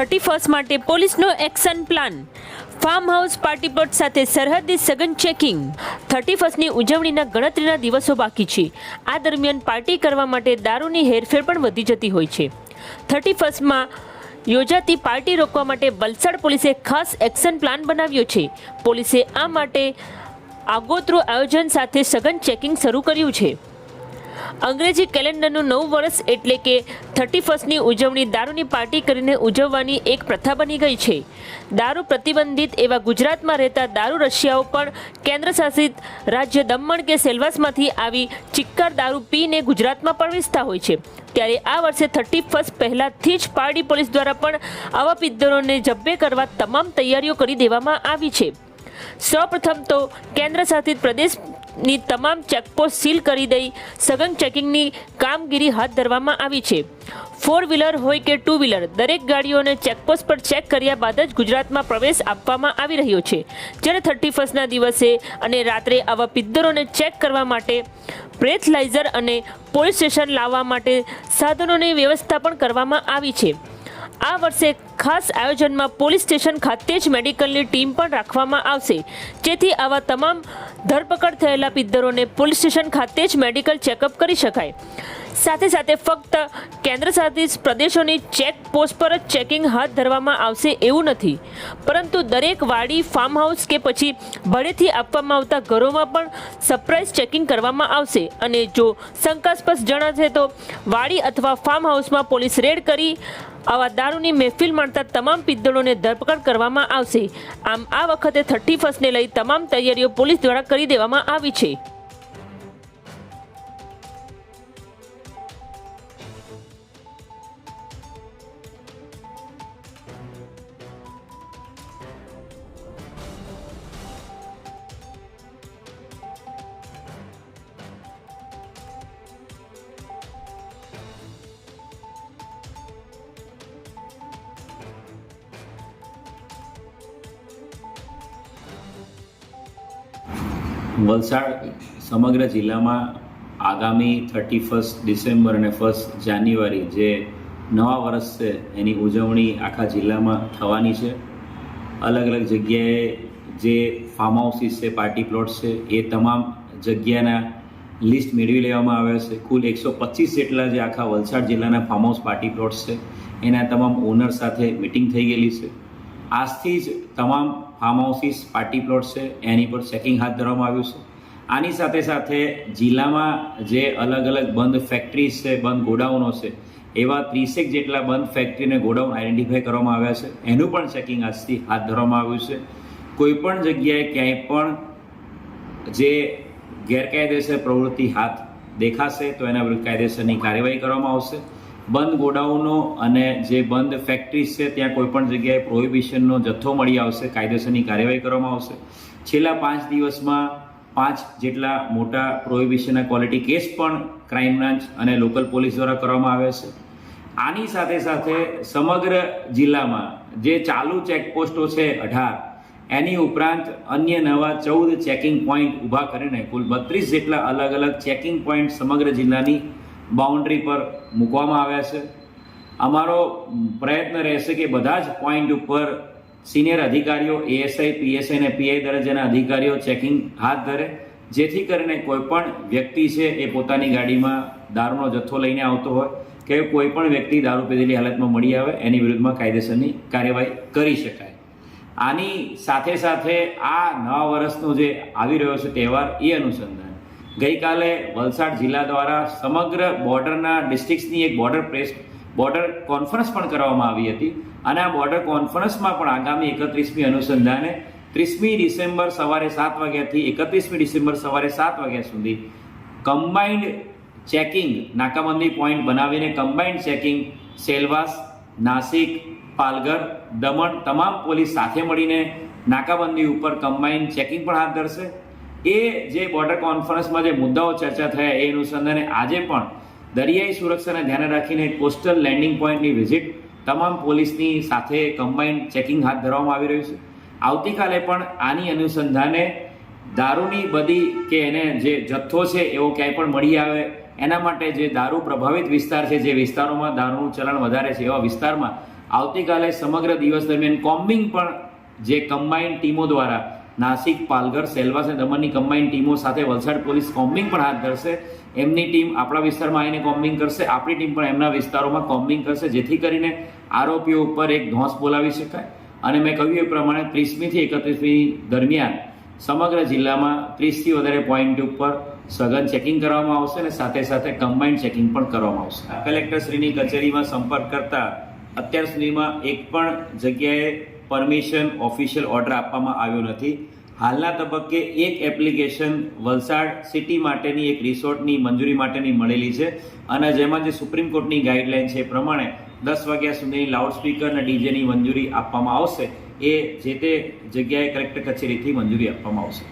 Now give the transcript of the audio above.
Thirty first માટે પોલીસનો action plan. Farm house party plot સાથે સરહદી સઘન ચેકિંગ. થર્ટી ફર્સ્ટની ઉજવણીના ગણતરીના દિવસો બાકી છે. આ દરમિયાન પાર્ટી કરવા માટે દારૂની હેરફેર પણ વધી જતી હોય છે. થર્ટી ફર્સ્ટમાં યોજાતી પાર્ટી રોકવા માટે વલસાડ પોલીસે ખાસ એક્શન પ્લાન બનાવ્યો છે. પોલીસે આ માટે આગોતરું આયોજન સાથે સઘન ચેકિંગ શરૂ કર્યું છે. અંગ્રેજી કેલેન્ડરનું નવું વર્ષ એટલે કે થર્ટી ફર્સ્ટની ઉજવણી દારૂની પાર્ટી કરીને ઉજવવાની એક પ્રથા બની ગઈ છે. દારૂ પ્રતિબંધિત એવા ગુજરાતમાં રહેતા દારૂ રશિયાઓ પણ કેન્દ્ર શાસિત રાજ્ય દમણ કે સેલ્વાસમાંથી આવી ચિક્કાર દારૂ પીને ગુજરાતમાં પ્રવેશતા હોય છે. ત્યારે આ વર્ષે થર્ટી ફર્સ્ટ પહેલાંથી જ પારડી પોલીસ દ્વારા પણ આવા પિદ્દરોને જબ્બે કરવા તમામ તૈયારીઓ કરી દેવામાં આવી છે. સૌપ્રથમ તો કેન્દ્ર શાસિત પ્રદેશની તમામ ચેકપોસ્ટ સીલ કરી દઈ. સઘન ચેકિંગની કામગીરી હાથ ધરવામાં આવી છે. ફોર વ્હીલર હોય કે ટુ વ્હીલર દરેક ગાડીઓને ચેકપોસ્ટ પર ચેક કર્યા બાદ જ ગુજરાતમાં પ્રવેશ આપવામાં આવી રહ્યો છે. જ્યારે થર્ટી ફર્સ્ટના દિવસે અને રાત્રે આવા પિદ્દરોને ચેક કરવા માટે બ્રેથલાઇઝર અને પોલીસ સ્ટેશન લાવવા માટે સાધનોની વ્યવસ્થા પણ કરવામાં આવી છે. આ વર્ષે ખાસ આયોજનમાં પોલીસ સ્ટેશન ખાતે જ મેડિકલની ટીમ પણ રાખવામાં આવશે. જેથી આવા તમામ ધરપકડ થયેલા પિદ્દરોને પોલીસ સ્ટેશન ખાતે જ મેડિકલ ચેકઅપ કરી શકાય. સાથે સાથે ફક્ત કેન્દ્ર શાસિત પ્રદેશોની ચેક પોસ્ટ પર જ ચેકિંગ હાથ ધરવામાં આવશે એવું નથી. પરંતુ દરેક વાડી ફાર્મ હાઉસ કે પછી ભળેથી આપવામાં આવતા ઘરોમાં પણ સરપ્રાઇઝ ચેકિંગ કરવામાં આવશે. અને જો શંકાસ્પદ જણાશે તો વાડી અથવા ફાર્મ હાઉસમાં પોલીસ રેડ કરી આવા દારૂની મહેફિલ માણતા તમામ પિદ્દળોને ધરપકડ કરવામાં આવશે. આમ આ વખતે થર્ટી ફર્સ્ટને લઈ તમામ તૈયારીઓ પોલીસ દ્વારા કરી દેવામાં આવી છે. વલસાડ સમગ્ર જિલ્લામાં આગામી થર્ટી ફર્સ્ટ ડિસેમ્બર અને ફર્સ્ટ જાન્યુઆરી જે નવા વર્ષ છે, એની ઉજવણી આખા જિલ્લામાં થવાની છે. અલગ અલગ જગ્યાએ જે ફાર્મ હાઉસીસ છે પાર્ટી પ્લોટ્સ છે, એ તમામ જગ્યાના લિસ્ટ મેળવી લેવામાં આવ્યા છે. કુલ એકસો પચીસ જેટલા જે આખા વલસાડ જિલ્લાના ફાર્મ હાઉસ પાર્ટી પ્લોટ્સ છે, એના તમામ ઓનર સાથે મિટિંગ થઈ ગયેલી છે. આજથી જ તમામ ફાર્મ હાઉસીસ પાર્ટી પ્લોટ છે, એની પર ચેકિંગ હાથ ધરવામાં આવ્યું છે. આની સાથે સાથે જિલ્લામાં જે અલગ અલગ બંધ ફેક્ટરીઝ છે, બંધ ગોડાઉનો છે, એવા ત્રીસેક જેટલા બંધ ફેક્ટરીને ગોડાઉન આઈડેન્ટિફાઈ કરવામાં આવ્યા છે. એનું પણ ચેકિંગ આજથી હાથ ધરવામાં આવ્યું છે. કોઈપણ જગ્યાએ ક્યાંય પણ જે ગેરકાયદેસર પ્રવૃત્તિ હાથ દેખાશે તો એના વિરુદ્ધ કાયદેસરની કાર્યવાહી કરવામાં આવશે. બંધ ગોડાઉનો અને જે બંધ ફેક્ટરીઝ છે, ત્યાં કોઈપણ જગ્યાએ પ્રોહિબિશનનો જથ્થો મળી આવશે, કાયદેસરની કાર્યવાહી કરવામાં આવશે. છેલ્લા પાંચ દિવસમાં પાંચ જેટલા મોટા પ્રોહિબિશનના ક્વોલિટી કેસ પણ ક્રાઇમ બ્રાન્ચ અને લોકલ પોલીસ દ્વારા કરવામાં આવ્યા છે. આની સાથે સાથે સમગ્ર જિલ્લામાં જે ચાલુ ચેકપોસ્ટો છે, અઢાર, એની ઉપરાંત અન્ય નવા ચૌદ ચેકિંગ પોઈન્ટ ઊભા કરીને કુલ બત્રીસ જેટલા અલગ અલગ ચેકિંગ પોઈન્ટ સમગ્ર જિલ્લાની બાઉન્ડ્રી પર મૂકવામાં આવ્યા છે. અમારો પ્રયત્ન રહેશે કે બધા જ પોઈન્ટ ઉપર સિનિયર અધિકારીઓ એએસઆઈ પીએસઆઈ અને પીઆઈ દરજ્જાના અધિકારીઓ ચેકિંગ હાથ ધરે. જેથી કરીને કોઈ પણ વ્યક્તિ છે એ પોતાની ગાડીમાં દારૂનો જથ્થો લઈને આવતો હોય કે કોઈ પણ વ્યક્તિ દારૂ પીધેલી હાલતમાં મળી આવે, એની વિરુદ્ધમાં કાયદેસરની કાર્યવાહી કરી શકાય. આની સાથે સાથે આ નવા વર્ષનો જે આવી રહ્યો છે તહેવાર, એ અનુસંધાન ગઈકાલે વલસાડ જિલ્લા દ્વારા સમગ્ર બોર્ડરના ડિસ્ટ્રિક્ટ્સની એક બોર્ડર પ્રેસ બોર્ડર કોન્ફરન્સ પણ કરવામાં આવી હતી. અને આ બોર્ડર કોન્ફરન્સમાં પણ આગામી એકત્રીસમી અનુસંધાને ત્રીસમી ડિસેમ્બર સવારે સાત વાગ્યાથી એકત્રીસમી ડિસેમ્બર સવારે સાત વાગ્યા સુધી કમ્બાઇન્ડ ચેકિંગ, નાકાબંધી પોઈન્ટ બનાવીને કમ્બાઇન્ડ ચેકિંગ, સેલવાસ, નાસિક, પાલઘર, દમણ, તમામ પોલીસ સાથે મળીને નાકાબંધી ઉપર કમ્બાઇન્ડ ચેકિંગ પણ હાથ ધરશે. એ જે બોર્ડર કોન્ફરન્સમાં જે મુદ્દાઓ ચર્ચા થયા એ અનુસંધાને આજે પણ દરિયાઈ સુરક્ષાને ધ્યાને રાખીને કોસ્ટલ લેન્ડિંગ પોઈન્ટની વિઝિટ તમામ પોલીસની સાથે કમ્બાઇન્ડ ચેકિંગ હાથ ધરવામાં આવી રહ્યું છે. આવતીકાલે પણ આની અનુસંધાને દારૂની બધી કે એને જે જથ્થો છે એવો ક્યાંય પણ મળી આવે, એના માટે જે દારૂ પ્રભાવિત વિસ્તાર છે, જે વિસ્તારોમાં દારૂનું ચલણ વધારે છે એવા વિસ્તારમાં આવતીકાલે સમગ્ર દિવસ દરમિયાન કોમ્બિંગ પણ જે કમ્બાઇન્ડ ટીમો દ્વારા નાસિક, પાલઘર, સેલવાસ અને દમણની કમ્બાઈન ટીમો સાથે વલસાડ પોલીસ કોમ્બિંગ પણ હાથ ધરશે. એમની ટીમ આપણા વિસ્તારમાં આવીને કોમ્બિંગ કરશે. આપણી ટીમ પણ એમના વિસ્તારોમાં કોમ્બિંગ કરશે, જેથી કરીને આરોપીઓ ઉપર એક ધોંસ બોલાવી શકાય. અને મેં કહ્યું એ પ્રમાણે ત્રીસમીથી એકત્રીસમી દરમિયાન સમગ્ર જિલ્લામાં ત્રીસથી વધારે પોઈન્ટ ઉપર સઘન ચેકિંગ કરવામાં આવશે અને સાથે સાથે કમ્બાઇન્ડ ચેકિંગ પણ કરવામાં આવશે. કલેક્ટરશ્રીની કચેરીમાં સંપર્ક કરતા અત્યાર સુધીમાં એક પણ જગ્યાએ પરમિશન ઓફિશિયલ ઓર્ડર આપવામાં આવ્યો નથી. હાલના તબક્કે એક એપ્લિકેશન વલસાડ સિટી માટેની એક રિસોર્ટની મંજૂરી માટેની મળેલી છે અને જેમાં જે સુપ્રીમ કોર્ટની ગાઈડલાઈન છે એ પ્રમાણે દસ વાગ્યા સુધીની લાઉડસ્પીકર અને ડીજેની મંજૂરી આપવામાં આવશે. એ જે તે જગ્યાએ કલેક્ટર કચેરીથી મંજૂરી આપવામાં આવશે.